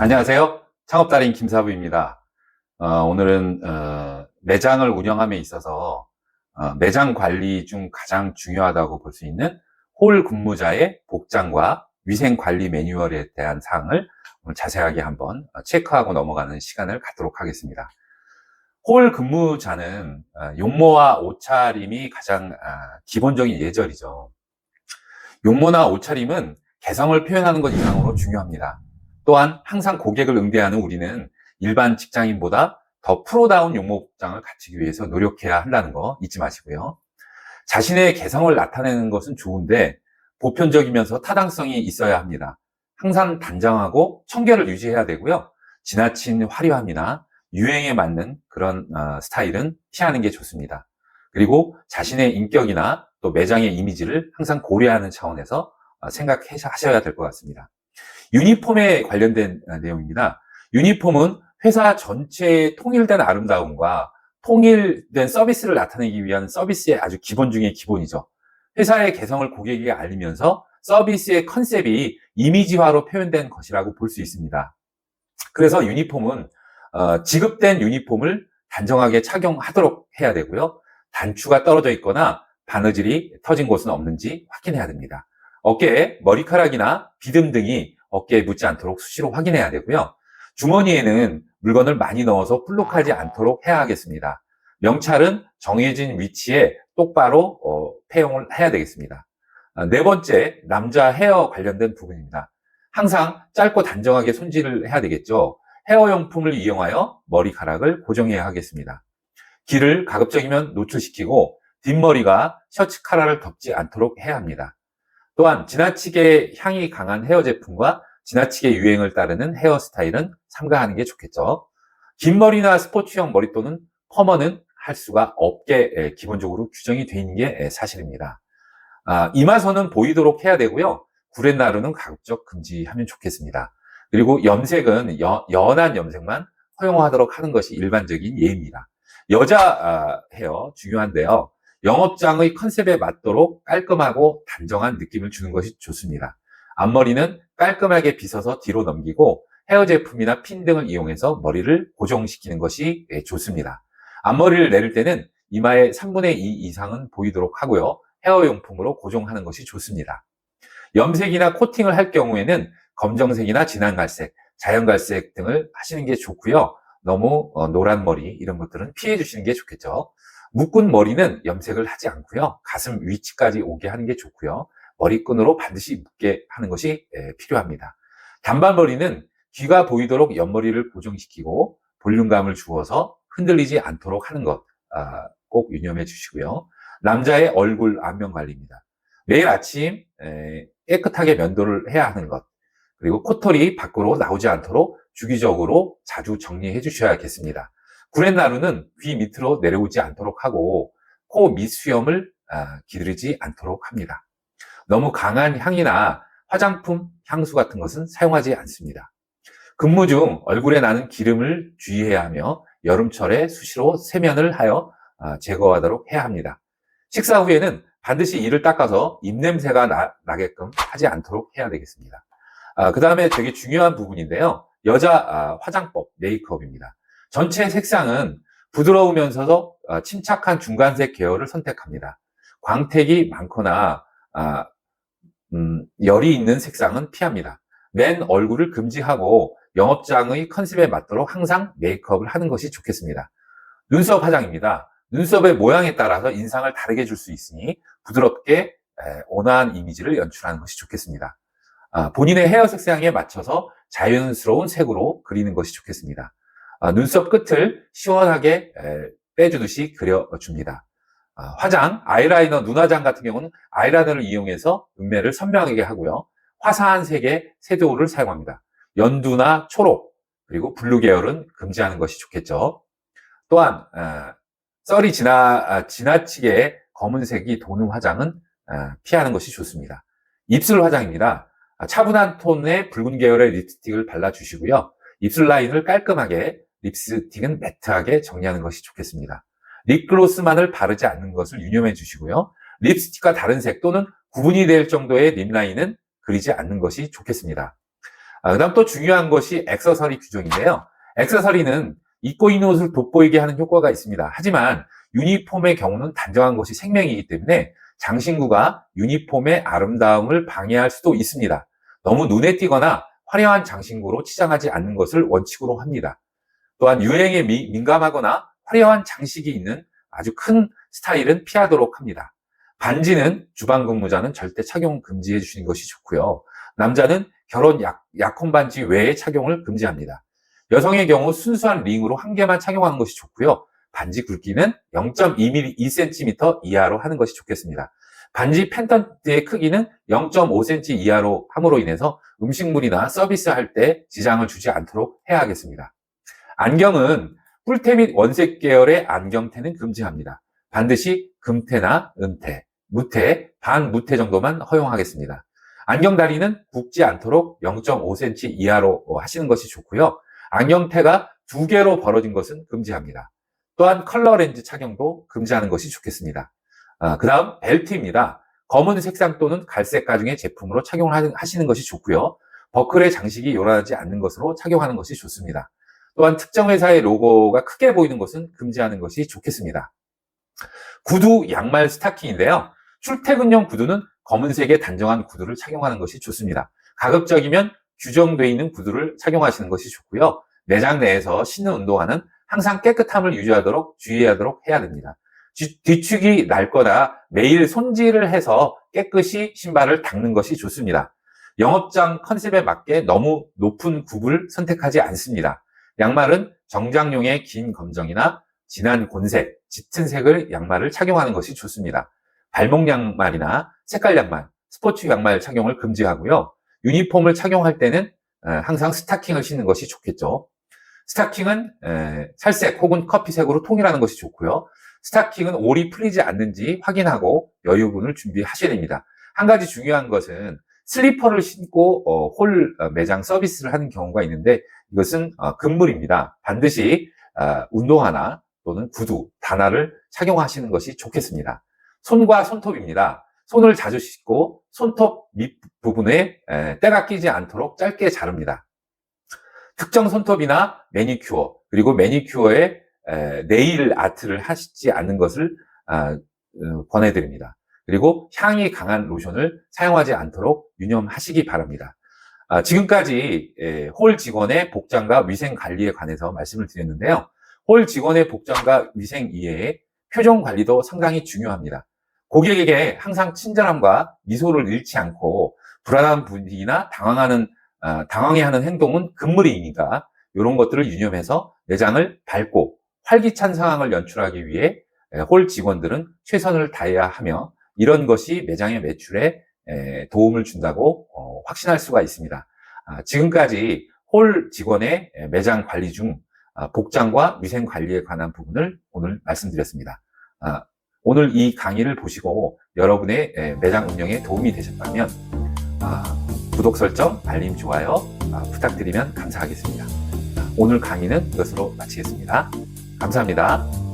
안녕하세요. 창업달인 김사부입니다. 어, 오늘은 어, 매장을 운영함에 있어서 어, 매장 관리 중 가장 중요하다고 볼 수 있는 홀 근무자의 복장과 위생 관리 매뉴얼에 대한 사항을 자세하게 한번 어, 체크하고 넘어가는 시간을 갖도록 하겠습니다. 홀 근무자는 어, 용모와 옷차림이 가장 아, 기본적인 예절이죠. 용모나 옷차림은 개성을 표현하는 것 이상으로 중요합니다. 또한 항상 고객을 응대하는 우리는 일반 직장인보다 더 프로다운 용모 복장을 갖추기 위해서 노력해야 한다는 거 잊지 마시고요. 자신의 개성을 나타내는 것은 좋은데 보편적이면서 타당성이 있어야 합니다. 항상 단정하고 청결을 유지해야 되고요. 지나친 화려함이나 유행에 맞는 그런 어, 스타일은 피하는 게 좋습니다. 그리고 자신의 인격이나 또 매장의 이미지를 항상 고려하는 차원에서 어, 생각하셔야 될 것 같습니다. 유니폼에 관련된 어, 내용입니다. 유니폼은 회사 전체의 통일된 아름다움과 통일된 서비스를 나타내기 위한 서비스의 아주 기본 중의 기본이죠. 회사의 개성을 고객에게 알리면서 서비스의 컨셉이 이미지화로 표현된 것이라고 볼 수 있습니다. 그래서 유니폼은 어, 지급된 유니폼을 단정하게 착용하도록 해야 되고요. 단추가 떨어져 있거나 바느질이 터진 곳은 없는지 확인해야 됩니다. 어깨에 머리카락이나 비듬 등이 어깨에 묻지 않도록 수시로 확인해야 되고요. 주머니에는 물건을 많이 넣어서 불룩하지 않도록 해야 하겠습니다. 명찰은 정해진 위치에 똑바로 어, 폐용을 해야 되겠습니다. 아, 네 번째, 남자 헤어 관련된 부분입니다. 항상 짧고 단정하게 손질을 해야 되겠죠. 헤어 용품을 이용하여 머리카락을 고정해야 하겠습니다. 길을 가급적이면 노출시키고 뒷머리가 셔츠 카라를 덮지 않도록 해야 합니다. 또한 지나치게 향이 강한 헤어 제품과 지나치게 유행을 따르는 헤어스타일은 삼가하는 게 좋겠죠. 긴 머리나 스포츠형 머리 또는 퍼머는 할 수가 없게 기본적으로 규정이 되어 있는 게 사실입니다. 아, 이마선은 보이도록 해야 되고요. 구렛나루는 가급적 금지하면 좋겠습니다. 그리고 염색은 여, 연한 염색만 허용하도록 하는 것이 일반적인 예입니다. 여자 아, 헤어 중요한데요. 영업장의 컨셉에 맞도록 깔끔하고 단정한 느낌을 주는 것이 좋습니다. 앞머리는 깔끔하게 빗어서 뒤로 넘기고 헤어 제품이나 핀 등을 이용해서 머리를 고정시키는 것이 예, 좋습니다. 앞머리를 내릴 때는 이마의 3분의 2 이상은 보이도록 하고요. 헤어 용품으로 고정하는 것이 좋습니다. 염색이나 코팅을 할 경우에는 검정색이나 진한 갈색, 자연 갈색 등을 하시는 게 좋고요. 너무 어, 노란 머리 이런 것들은 피해 주시는 게 좋겠죠. 묶은 머리는 염색을 하지 않고요. 가슴 위치까지 오게 하는 게 좋고요. 머리끈으로 반드시 묶게 하는 것이 예, 필요합니다. 단발머리는 귀가 보이도록 옆머리를 고정시키고 볼륨감을 주어서 흔들리지 않도록 하는 것꼭 아, 유념해 주시고요. 남자의 얼굴 안면 관리입니다. 매일 아침 깨끗하게 면도를 해야 하는 것 그리고 코털이 밖으로 나오지 않도록 주기적으로 자주 정리해 주셔야겠습니다. 구렛나루는 귀 밑으로 내려오지 않도록 하고 코 밑수염을 아, 기르지 않도록 합니다. 너무 강한 향이나 화장품, 향수 같은 것은 사용하지 않습니다. 근무 중 얼굴에 나는 기름을 주의해야 하며 여름철에 수시로 세면을 하여 아, 제거하도록 해야 합니다. 식사 후에는 반드시 이를 닦아서 입냄새가 나, 게끔 하지 않도록 해야 되겠습니다. 아, 그 다음에 되게 중요한 부분인데요. 여자 아, 화장법, 메이크업입니다. 전체 색상은 부드러우면서도 어, 침착한 중간색 계열을 선택합니다. 광택이 많거나 아, 음, 열이 있는 색상은 피합니다. 맨 얼굴을 금지하고 영업장의 컨셉에 맞도록 항상 메이크업을 하는 것이 좋겠습니다. 눈썹 화장입니다. 눈썹의 모양에 따라서 인상을 다르게 줄 수 있으니 부드럽게 온화한 이미지를 연출하는 것이 좋겠습니다. 아, 본인의 헤어 색상에 맞춰서 자연스러운 색으로 그리는 것이 좋겠습니다. 아, 눈썹 끝을 시원하게 빼주듯이 그려줍니다. 아, 화장, 아이라이너, 눈화장 같은 경우는 아이라이너를 이용해서 눈매를 선명하게 하고요. 화사한 색의 섀도우를 사용합니다. 연두나 초록, 그리고 블루 계열은 금지하는 것이 좋겠죠. 또한 아, 썰이 지나, 지나치게 검은색이 도는 화장은 피하는 것이 좋습니다. 입술 화장입니다. 차분한 톤의 붉은 계열의 립스틱을 발라주시고요. 입술 라인을 깔끔하게 립스틱은 매트하게 정리하는 것이 좋겠습니다. 립글로스만을 바르지 않는 것을 유념해 주시고요. 립스틱과 다른 색 또는 구분이 될 정도의 립라인은 그리지 않는 것이 좋겠습니다. 아, 그 다음 또 중요한 것이 액세서리 규정인데요. 액세서리는 입고 있는 옷을 돋보이게 하는 효과가 있습니다. 하지만 유니폼의 경우는 단정한 것이 생명이기 때문에 장신구가 유니폼의 아름다움을 방해할 수도 있습니다. 너무 눈에 띄거나 화려한 장신구로 치장하지 않는 것을 원칙으로 합니다. 또한 유행에 미- 민감하거나 화려한 장식이 있는 아주 큰 스타일은 피하도록 합니다. 반지는 주방 근무자는 절대 착용 금지해 주시는 것이 좋고요. 남자는 결혼 약, 약혼 반지 외에 착용을 금지합니다. 여성의 경우 순수한 링으로 한 개만 착용하는 것이 좋고요. 반지 굵기는 0.2mm, 2cm 이하로 하는 것이 좋겠습니다. 반지 펜던트의 크기는 0.5cm 이하로 함으로 인해서 음식물이나 서비스할 때 지장을 주지 않도록 해야 하겠습니다. 안경은 뿔테 및 원색 계열의 안경테는 금지합니다. 반드시 금테나 은테, 무테, 반무테 정도만 허용하겠습니다. 안경 다리는 굽지 않도록 0.5cm 이하로 하시는 것이 좋고요. 안경테가 두 개로 벌어진 것은 금지합니다. 또한 컬러 렌즈 착용도 금지하는 것이 좋겠습니다. 그 다음 벨트입니다. 검은 색상 또는 갈색 가중의 제품으로 착용을 하는- 하시는 것이 좋고요. 버클의 장식이 요란하지 않는 것으로 착용하는 것이 좋습니다. 또한 특정 회사의 로고가 크게 보이는 것은 금지하는 것이 좋겠습니다. 구두, 양말, 스타킹인데요. 출퇴근용 구두는 검은색의 단정한 구두를 착용하는 것이 좋습니다. 가급적이면 규정되어 있는 구두를 착용하시는 것이 좋고요. 매장 내에서 신는 운동화는 항상 깨끗함을 유지하도록 주의하도록 해야 됩니다. 뒤- 뒤축이 낡거나 매일 손질을 해서 깨끗이 신발을 닦는 것이 좋습니다. 영업장 컨셉에 맞게 너무 높은 굽을 선택하지 않습니다. 양말은 정장용의 긴 검정이나 진한 곤색, 짙은 색을 양말을 착용하는 것이 좋습니다. 발목 양말이나 색깔 양말, 스포츠 양말 착용을 금지하고요. 유니폼을 착용할 때는 에, 항상 스타킹을 신는 것이 좋겠죠. 스타킹은 에, 살색 혹은 커피색으로 통일하는 것이 좋고요. 스타킹은 올이 풀리지 않는지 확인하고 여유분을 준비하셔야 됩니다. 한 가지 중요한 것은 슬리퍼를 신고 어, 홀 어, 매장 서비스를 하는 경우가 있는데 이것은 어, 금물입니다. 반드시 어, 운동화나 또는 구두, 단화를 착용하시는 것이 좋겠습니다. 손과 손톱입니다. 손을 자주 씻고 손톱 밑 부분에 에, 때가 끼지 않도록 짧게 자릅니다. 특정 손톱이나 매니큐어 그리고 매니큐어에 에, 네일 아트를 하시지 않는 것을 아, 어, 권해드립니다. 그리고 향이 강한 로션을 사용하지 않도록 유념하시기 바랍니다. 아, 지금까지 에, 홀 직원의 복장과 위생 관리에 관해서 말씀을 드렸는데요. 홀 직원의 복장과 위생 이외에 표정 관리도 상당히 중요합니다. 고객에게 항상 친절함과 미소를 잃지 않고 불안한 분위기나 당황하는 아, 당황해하는 행동은 금물이니까 이런 것들을 유념해서 매장을 밝고 활기찬 상황을 연출하기 위해 에, 홀 직원들은 최선을 다해야 하며 이런 것이 매장의 매출에 에, 도움을 준다고 어, 확신할 수가 있습니다. 아, 지금까지 홀 직원의 에, 매장 관리 중 아, 복장과 위생 관리에 관한 부분을 오늘 말씀드렸습니다. 아, 오늘 이 강의를 보시고 여러분의 에, 매장 운영에 도움이 되셨다면 아, 구독 설정, 알림, 좋아요 아, 부탁드리면 감사하겠습니다. 아, 오늘 강의는 이것으로 마치겠습니다. 감사합니다.